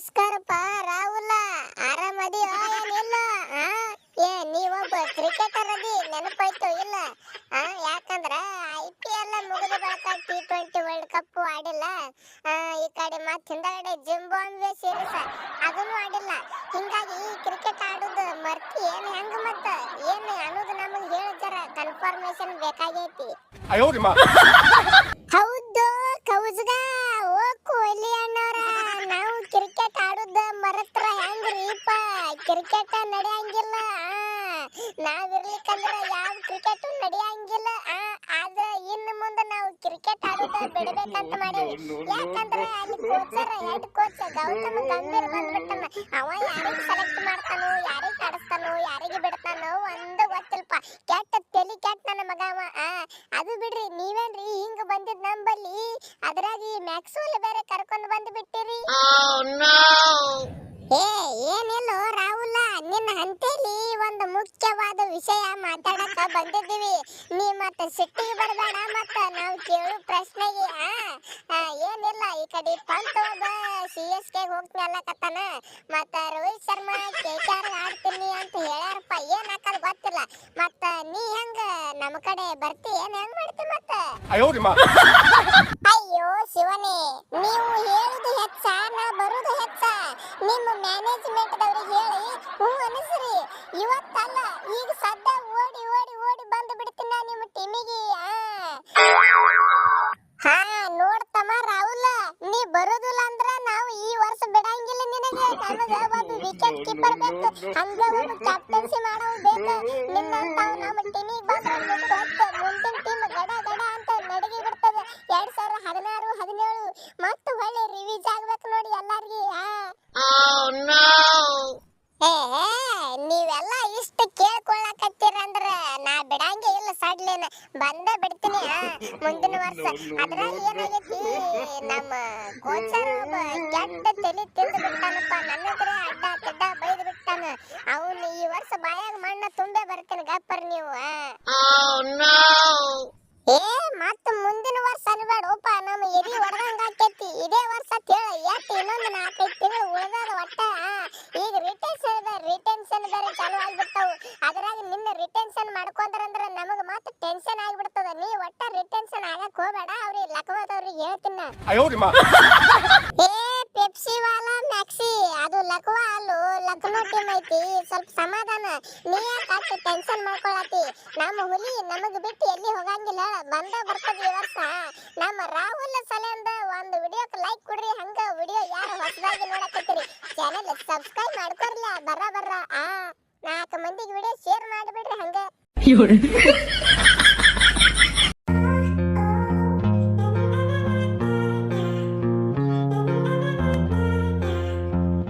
ನಮಸ್ಕಾರಪ್ಪ ರಾಹುಲ. ಆರಾಮದಿ ಏನಿಲ್ಲ? ಏ ನೀವೊಬ್ಬ ಕ್ರಿಕೆಟರ್ ಅದಿ ನೆನಪಾಯ್ತು ಇಲ್ಲ? ಯಾಕಂದ್ರ ಐ ಪಿ ಎಲ್ ಮುಗಿದ ಬಳಿಕ ಟಿ ಟ್ವೆಂಟಿ ವರ್ಲ್ಡ್ ಕಪ್ ಆಡಿಲ್ಲ. ಈ ಕಡೆ ಮತ್ತೆ ಹಿಂದಗಡೆ ಜಿಂಬಾಂಬೆ ಸೀರೀಸ್ ಅದನ್ನು ಆಡಿಲ್ಲ. ಹಿಂಗಾಗಿ ಈ ಕ್ರಿಕೆಟ್ ಆಡೋದು ಮರ್ತಿ ಏನ್ ಹೆಂಗ ಮತ್ತ? ಏನ್ ಅನ್ನೋದು ನಮಗೆ ಹೇಳ್ತಾರ ಕನ್ಫರ್ಮೇಶನ್ ಬೇಕಾಗೈತಿ. ಹೌದು. ಕ್ರಿಕೆಟ್ ನಡೆಯಂಗಿಲ್ಲ ನಾವಿರ್ಲಿಕ್ಕಂದ್ರ ಯಾವ ಕ್ರಿಕೆಟ್ ನಡೆಯಂಗಿಲ್ಲ ಆದ್ರ ಇನ್ನು ಮುಂದೆ ನಾವು ಕ್ರಿಕೆಟ್ ಆಡುದ ಬಿಡ್ಬೇಕಂತ ಮಾಡೀವಿ. ಯಾಕಂದ್ರ ಅಲ್ಲಿ ಕೋಚರ್ ಹೆಡ್ ಕೋಚ್ ಗೌತಮ್ ಗಂಭೀರ್ ಬಂದ್ಬಿಟ್ಟನ. ಅವ ಯಾರಿಗೆ ಸೆಲೆಕ್ಟ್ ಮಾಡ್ತಾನೋ, ಯಾರಿಗೆ ಆಡಿಸ್ತಾನೋ, ಯಾರಿಗೆ ಬಿಡ್ತಾನೋ ಒಂದು ಗೊತ್ತಿಲ್ಪ ಕೆಟ್ಟ ತಲಿ ಕೆಟ್ಟ ನನ್ನ ಮಗ ಅವ ಅದು ಬಿಡ್ರಿ, ನೀವೇನ್ರಿ ಹಿಂಗ ಬಂದಿದ್ ನಂಬಲ್ಲಿ? ಅದ್ರಾಗ ಈ ಮ್ಯಾಕ್ಸ್ವೆಲ್ ಬೇರೆ ಕರ್ಕೊಂಡ್ ಬಂದ್ ಬಿಟ್ಟಿರಿ ಏ ಏನಿಲ್ಲೋ ರಾಹುಲ ನನ್ನ ಹಂತೇಲಿ ಒಂದು ಮುಖ್ಯವಾದ ವಿಷಯ ಮಾತಾಡಕ ಬಂದಿದ್ದೀವಿ. ನೀ ಮತ್ತೆ ಸಿಟ್ಟಿಗೆ ಬರಬೇಡ ಮತ್ತೆ ನಾವು ಕೇಳು ಪ್ರಶ್ನೆಗೆ. ಏನಿಲ್ಲ, ಈ ಕಡೆ ಪಂತ್ ಒಬ್ಬ ಸಿ ಎಸ್ ಕೆ ಹೋಗ್ತೀನಿ ಅಲ್ಲಕತ್ತಾನ ಮತ್ತೆ Rohit Sharma, K K R ಆಡ್ತೀನಿ ಅಂತ ಹೇಳ್ಯಾರಪ್ಪ, ಏನ್ ಹಾಕದ್ ಗೊತ್ತಿಲ್ಲ. ಮತ್ತೆ ನೀ ಹೆಂಗ ನಮ್ಮ ಕಡೆ ಬರ್ತಿ, ಏನ್ ಹೆಂಗ್ ಮಾಡ್ತಿ ಮತ್ತೆ? ಶಿವನೇ, ನೀವು ಹೇಳುದು ಹೆಚ್ಚ, ನಾ ಬರುದು ಹೆಚ್ಚ. ನಿಮ್ಮ ಮ್ಯಾನೇಜ್ಮೆಂಟ್ ದವರಿಗೆ ಹೇಳಿ ಹ್ಞೂ ಅನಿಸ್ರಿ. ಇವತ್ತಲ್ಲ, ಈಗ ಸದ್ಯ ಓಡಿ ಓಡಿ ಓಡಿ ಬಂದು ಬಿಡ್ತೀನಿ ನಾ ನಿಮ್ಮ ಟೀಮಿಗೆ. ಹಾ ನೋಡ್ತಮ್ಮ ರಾಹುಲ್, ನೀ ಬರುದಿಲ್ಲ ಅಂದ್ರ ನಾವು ಈ ವರ್ಷ ಬಿಡಂಗಿಲ್ಲ ನಿನಗೆ. ನಮಗೆ ಒಂದು ವಿಕೆಟ್ ಕೀಪರ್ ಬೇಕು. ಹಂಗ ಒಂದು ಕ್ಯಾಪ್ಟನ್ಸಿ ಮಾಡೋ ಬೇಕು. ನಿನ್ನಂತ ನಮ್ಮ ಟೀಮಿಗೆ ಬಂದ್ರೆ ಸಾವಿರದ ಹದಿನಾರು ಹದಿನೇಳು ಮತ್ತೆ ಹೊಳ್ಳಿ ರಿವೀಸ್ ಆಗ್ಬೇಕು ನೋಡಿ ಎಲ್ಲಾರ್ಗಿ ಏ, ನೀವೆಲ್ಲ ಇಷ್ಟು ಕೇಳ್ಕೊಳಕತ್ತೀರಂದ್ರ ನಾ ಬಿಡಂಗೆ ಇಲ್ಲ ಸಡ್ಲೇನ. ಬಂದ ಬಿಡ್ತೀನಿ ಮುಂದಿನ ವರ್ಷ. ಅದ್ರಾಗ ಏನಾಗೈತಿ ನಮ್ಮ ಕೋಚರ್ ಒಬ್ಬ ಕೆಟ್ಟ ತಲೆ ತಿಂದು ಬಿಟ್ಟಾನಪ್ಪ. ನನ್ನ ಹತ್ರ ಅಡ್ಡ ತಿಡ್ಡ ಬೈದು ಬಿಟ್ಟಾನ. ಅವನು ಈ ವರ್ಷ ಬಾಯಾಗ ಮಣ್ಣ ತುಂಬೆ ಬರ್ತೀನಿ ಗಪ್ಪರ್ ನೀವು. ಏ, ಮತ್ತ ಮುಂದಿನ ವರ್ಷ ಅನ್ಬೇಡಪ್ಪ ನಮ್ಮ ಎದಿ ಹೊಡೆದಂಗ ಆಕೈತಿ. ಇದೇ ವರ್ಷ ತೇಳ ಎಟ್ ಇನ್ನೊಂದು ನಾಲ್ಕೈದು ತಿಂಗಳು ಉಳ್ದದ ಒಟ್ಟ. ಈಗ ರಿಟೆನ್ಷನ್ ರಿಟೆನ್ಷನ್ ಬೇರೆ ಚಾಲು ಆಗ್ಬಿಡ್ತಾವು. ಅದ್ರಾಗ ನಿನ್ನ ರಿಟೆನ್ಷನ್ ಮಾಡ್ಕೊಂಡ್ರಂದ್ರ ನಮಗ ಮತ್ತೆ ಟೆನ್ಷನ್ ಆಗ್ಬಿಡ್ತದ. ನೀ ಒಟ್ಟ ರಿಟೆನ್ಷನ್ ಆಗಕ್ ಹೋಗ್ಬೇಡ, ಅವ್ರಿಗೆ ಲಕ್ವದವ್ರಿಗೆ ಹೇಳ್ತೀನಿ. ಟೀಮ್ ಐತಿ, ಸ್ವಲ್ಪ ಸಮಾಧಾನ, ನೀ ಯಾಕೆ ಟೆನ್ಷನ್ ಮಾಡ್ಕೊಳತಿ ನಮ್ಮ ಹುಲಿ ನಮಗ್ ಬಿಟ್ಟು ಎಲ್ಲಿ ಹೋಗಂಗಿಲ್ಲ. ಬಂದ ಬರ್ತದ ಈ ವರ್ಷ. ನಮ್ಮ ರಾಹುಲ್ ಸಲೆಂದ ಒಂದು ವಿಡಿಯೋಕ್ಕೆ ಲೈಕ್ ಕೊಡ್ರಿ, ಹಂಗ ವಿಡಿಯೋ ಯಾರು ಹೊಸದಾಗಿ ನೋಡಕತ್ತೀರಿ? ಚಾನೆಲ್ ಸಬ್ಸ್ಕ್ರೈಬ್ ಮಾಡ್ಕೊರ್ಲ, ಬರ್ರ ಬರ್ರ. ಆ ನಾಲ್ಕು ಮಂದಿಗೆ ವಿಡಿಯೋ ಶೇರ್ ಮಾಡಿಬಿಡ್ರಿ ಹಂಗ.